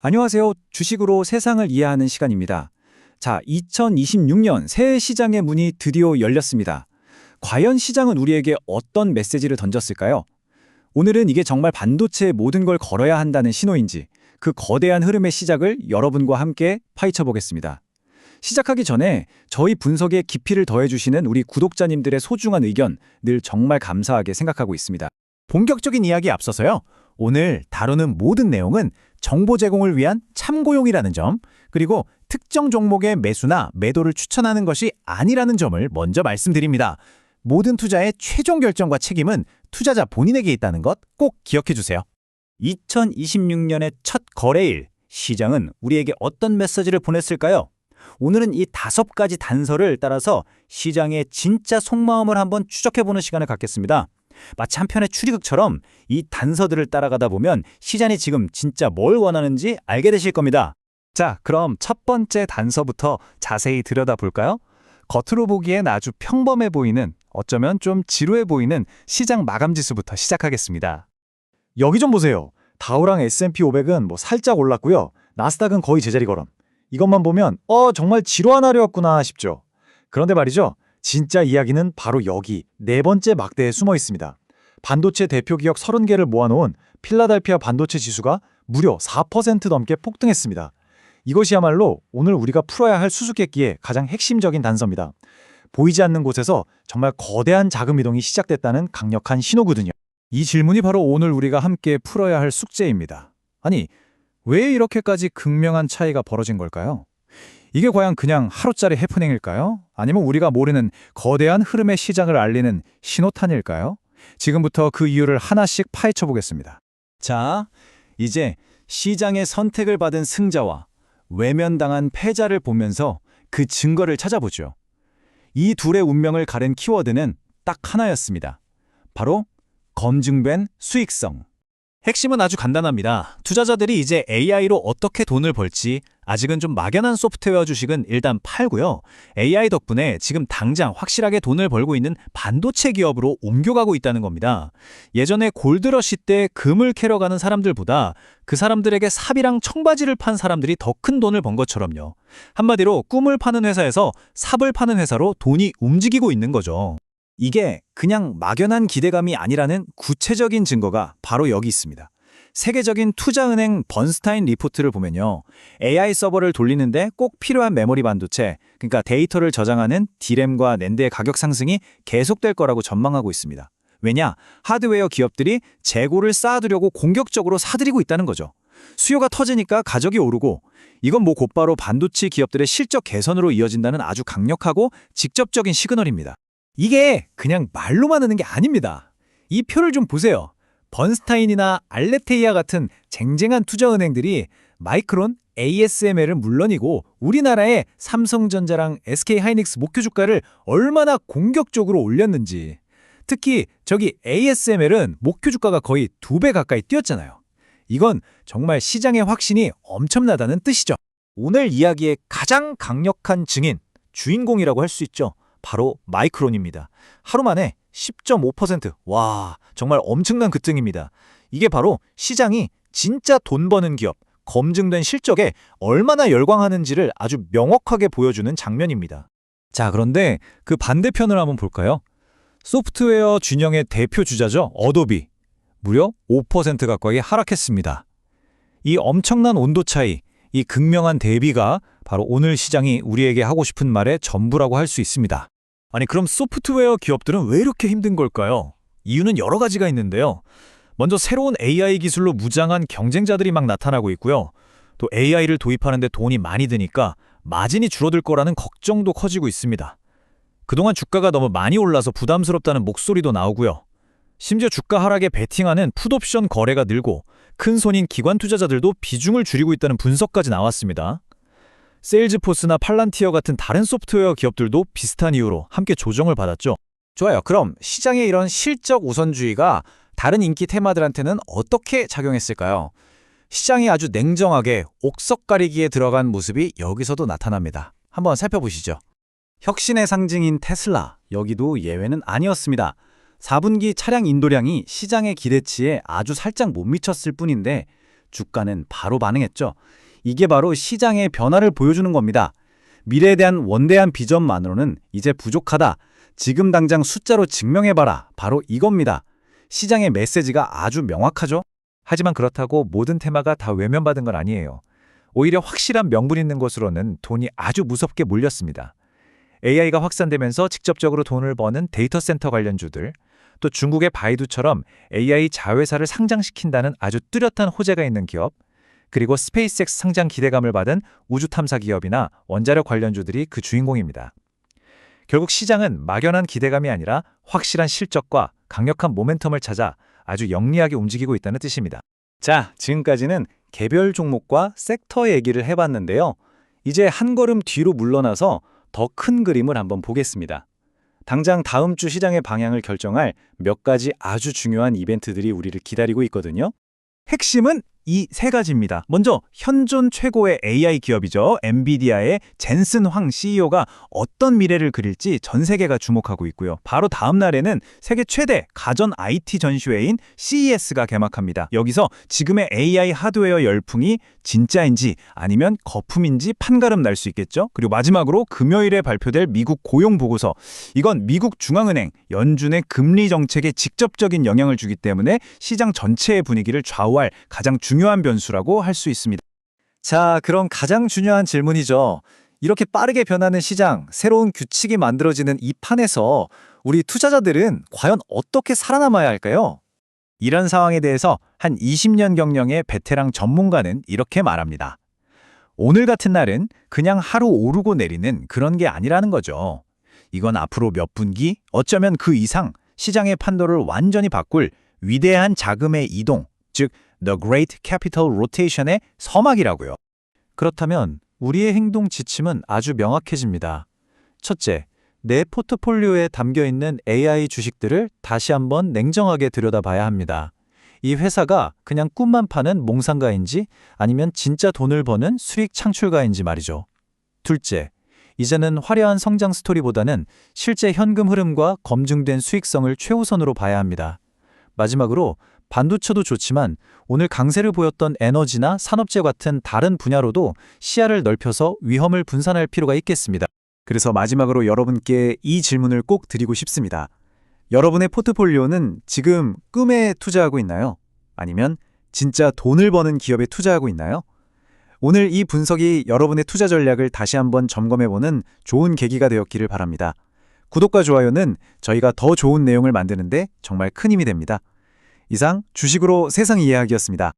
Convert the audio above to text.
안녕하세요. 주식으로 세상을 이해하는 시간입니다. 자, 2026년 새해 시장의 문이 드디어 열렸습니다. 과연 시장은 우리에게 어떤 메시지를 던졌을까요? 오늘은 이게 정말 반도체의 모든 걸 걸어야 한다는 신호인지 그 거대한 흐름의 시작을 여러분과 함께 파헤쳐 보겠습니다. 시작하기 전에 저희 분석에 깊이를 더해주시는 우리 구독자님들의 소중한 의견 늘 정말 감사하게 생각하고 있습니다. 본격적인 이야기 앞서서요. 오늘 다루는 모든 내용은 정보 제공을 위한 참고용이라는 점, 그리고 특정 종목의 매수나 매도를 추천하는 것이 아니라는 점을 먼저 말씀드립니다. 모든 투자의 최종 결정과 책임은 투자자 본인에게 있다는 것 꼭 기억해 주세요. 2026년의 첫 거래일, 시장은 우리에게 어떤 메시지를 보냈을까요? 오늘은 이 다섯 가지 단서를 따라서 시장의 진짜 속마음을 한번 추적해보는 시간을 갖겠습니다. 마치 한편의 추리극처럼 이 단서들을 따라가다 보면 시장이 지금 진짜 뭘 원하는지 알게 되실 겁니다. 자, 그럼 첫 번째 단서부터 자세히 들여다볼까요? 겉으로 보기엔 아주 평범해 보이는, 어쩌면 좀 지루해 보이는 시장 마감 지수부터 시작하겠습니다. 여기 좀 보세요. 다우랑 S&P 500은 뭐 살짝 올랐고요. 나스닥은 거의 제자리 걸음. 이것만 보면 어 정말 지루한 하루였구나 싶죠. 그런데 말이죠. 진짜 이야기는 바로 여기 네 번째 막대에 숨어 있습니다. 반도체 대표 기업 30개를 모아놓은 필라델피아 반도체 지수가 무려 4% 넘게 폭등했습니다. 이것이야말로 오늘 우리가 풀어야 할 수수께끼의 가장 핵심적인 단서입니다. 보이지 않는 곳에서 정말 거대한 자금 이동이 시작됐다는 강력한 신호거든요. 이 질문이 바로 오늘 우리가 함께 풀어야 할 숙제입니다. 아니, 왜 이렇게까지 극명한 차이가 벌어진 걸까요? 이게 과연 그냥 하루짜리 해프닝일까요? 아니면 우리가 모르는 거대한 흐름의 시작을 알리는 신호탄일까요? 지금부터 그 이유를 하나씩 파헤쳐 보겠습니다. 자, 이제 시장의 선택을 받은 승자와 외면당한 패자를 보면서 그 증거를 찾아보죠. 이 둘의 운명을 가른 키워드는 딱 하나였습니다. 바로 검증된 수익성. 핵심은 아주 간단합니다. 투자자들이 이제 AI로 어떻게 돈을 벌지 아직은 좀 막연한 소프트웨어 주식은 일단 팔고요. AI 덕분에 지금 당장 확실하게 돈을 벌고 있는 반도체 기업으로 옮겨가고 있다는 겁니다. 예전에 골드러시 때 금을 캐러 가는 사람들보다 그 사람들에게 삽이랑 청바지를 판 사람들이 더 큰 돈을 번 것처럼요. 한마디로 꿈을 파는 회사에서 삽을 파는 회사로 돈이 움직이고 있는 거죠. 이게 그냥 막연한 기대감이 아니라는 구체적인 증거가 바로 여기 있습니다. 세계적인 투자은행 번스타인 리포트를 보면요. AI 서버를 돌리는데 꼭 필요한 메모리 반도체, 그러니까 데이터를 저장하는 디램과 낸드의 가격 상승이 계속될 거라고 전망하고 있습니다. 왜냐? 하드웨어 기업들이 재고를 쌓아두려고 공격적으로 사들이고 있다는 거죠. 수요가 터지니까 가격이 오르고 이건 뭐 곧바로 반도체 기업들의 실적 개선으로 이어진다는 아주 강력하고 직접적인 시그널입니다. 이게 그냥 말로만 하는 게 아닙니다. 이 표를 좀 보세요. 번스타인이나 알레테이아 같은 쟁쟁한 투자은행들이 마이크론, ASML은 물론이고 우리나라의 삼성전자랑 SK하이닉스 목표 주가를 얼마나 공격적으로 올렸는지. 특히 저기 ASML은 목표 주가가 거의 두 배 가까이 뛰었잖아요. 이건 정말 시장의 확신이 엄청나다는 뜻이죠. 오늘 이야기의 가장 강력한 증인, 주인공이라고 할 수 있죠. 바로 마이크론입니다. 하루 만에 10.5%. 와, 정말 엄청난 급등입니다. 이게 바로 시장이 진짜 돈 버는 기업, 검증된 실적에 얼마나 열광하는지를 아주 명확하게 보여주는 장면입니다. 자, 그런데 그 반대편을 한번 볼까요? 소프트웨어 준영의 대표 주자죠. 어도비. 무려 5% 가까이 하락했습니다. 이 엄청난 온도 차이, 이 극명한 대비가 바로 오늘 시장이 우리에게 하고 싶은 말의 전부라고 할 수 있습니다. 아니 그럼 소프트웨어 기업들은 왜 이렇게 힘든 걸까요? 이유는 여러 가지가 있는데요. 먼저 새로운 AI 기술로 무장한 경쟁자들이 막 나타나고 있고요. 또 AI를 도입하는데 돈이 많이 드니까 마진이 줄어들 거라는 걱정도 커지고 있습니다. 그동안 주가가 너무 많이 올라서 부담스럽다는 목소리도 나오고요. 심지어 주가 하락에 베팅하는 풋옵션 거래가 늘고 큰 손인 기관 투자자들도 비중을 줄이고 있다는 분석까지 나왔습니다. 세일즈포스나 팔란티어 같은 다른 소프트웨어 기업들도 비슷한 이유로 함께 조정을 받았죠. 좋아요. 그럼 시장의 이런 실적 우선주의가 다른 인기 테마들한테는 어떻게 작용했을까요? 시장이 아주 냉정하게 옥석 가리기에 들어간 모습이 여기서도 나타납니다. 한번 살펴보시죠. 혁신의 상징인 테슬라, 여기도 예외는 아니었습니다. 4분기 차량 인도량이 시장의 기대치에 아주 살짝 못 미쳤을 뿐인데 주가는 바로 반응했죠. 이게 바로 시장의 변화를 보여주는 겁니다. 미래에 대한 원대한 비전만으로는 이제 부족하다. 지금 당장 숫자로 증명해봐라. 바로 이겁니다. 시장의 메시지가 아주 명확하죠? 하지만 그렇다고 모든 테마가 다 외면받은 건 아니에요. 오히려 확실한 명분 있는 것으로는 돈이 아주 무섭게 몰렸습니다. AI가 확산되면서 직접적으로 돈을 버는 데이터 센터 관련주들, 또 중국의 바이두처럼 AI 자회사를 상장시킨다는 아주 뚜렷한 호재가 있는 기업, 그리고 스페이스X 상장 기대감을 받은 우주 탐사 기업이나 원자력 관련주들이 그 주인공입니다. 결국 시장은 막연한 기대감이 아니라 확실한 실적과 강력한 모멘텀을 찾아 아주 영리하게 움직이고 있다는 뜻입니다. 자, 지금까지는 개별 종목과 섹터 얘기를 해봤는데요. 이제 한 걸음 뒤로 물러나서 더 큰 그림을 한번 보겠습니다. 당장 다음 주 시장의 방향을 결정할 몇 가지 아주 중요한 이벤트들이 우리를 기다리고 있거든요. 핵심은 이 세 가지입니다. 먼저 현존 최고의 AI 기업이죠. 엔비디아의 젠슨 황 CEO가 어떤 미래를 그릴지 전 세계가 주목하고 있고요. 바로 다음 날에는 세계 최대 가전 IT 전시회인 CES가 개막합니다. 여기서 지금의 AI 하드웨어 열풍이 진짜인지 아니면 거품인지 판가름 날 수 있겠죠. 그리고 마지막으로 금요일에 발표될 미국 고용 보고서. 이건 미국 중앙은행 연준의 금리 정책에 직접적인 영향을 주기 때문에 시장 전체의 분위기를 좌우할 가장 중요한 변수라고 할 수 있습니다. 자, 그럼 가장 중요한 질문이죠. 이렇게 빠르게 변하는 시장, 새로운 규칙이 만들어지는 이 판에서 우리 투자자들은 과연 어떻게 살아남아야 할까요? 이런 상황에 대해서 한 20년 경력의 베테랑 전문가는 이렇게 말합니다. 오늘 같은 날은 그냥 하루 오르고 내리는 그런 게 아니라는 거죠. 이건 앞으로 몇 분기, 어쩌면 그 이상 시장의 판도를 완전히 바꿀 위대한 자금의 이동, 즉 The Great Capital Rotation의 서막이라고요. 그렇다면 우리의 행동 지침은 아주 명확해집니다. 첫째, 내 포트폴리오에 담겨 있는 AI 주식들을 다시 한번 냉정하게 들여다봐야 합니다. 이 회사가 그냥 꿈만 파는 몽상가인지 아니면 진짜 돈을 버는 수익 창출가인지 말이죠. 둘째, 이제는 화려한 성장 스토리보다는 실제 현금 흐름과 검증된 수익성을 최우선으로 봐야 합니다. 마지막으로 반도체도 좋지만 오늘 강세를 보였던 에너지나 산업재 같은 다른 분야로도 시야를 넓혀서 위험을 분산할 필요가 있겠습니다. 그래서 마지막으로 여러분께 이 질문을 꼭 드리고 싶습니다. 여러분의 포트폴리오는 지금 꿈에 투자하고 있나요? 아니면 진짜 돈을 버는 기업에 투자하고 있나요? 오늘 이 분석이 여러분의 투자 전략을 다시 한번 점검해보는 좋은 계기가 되었기를 바랍니다. 구독과 좋아요는 저희가 더 좋은 내용을 만드는데 정말 큰 힘이 됩니다. 이상 주식으로 세상 이야기였습니다.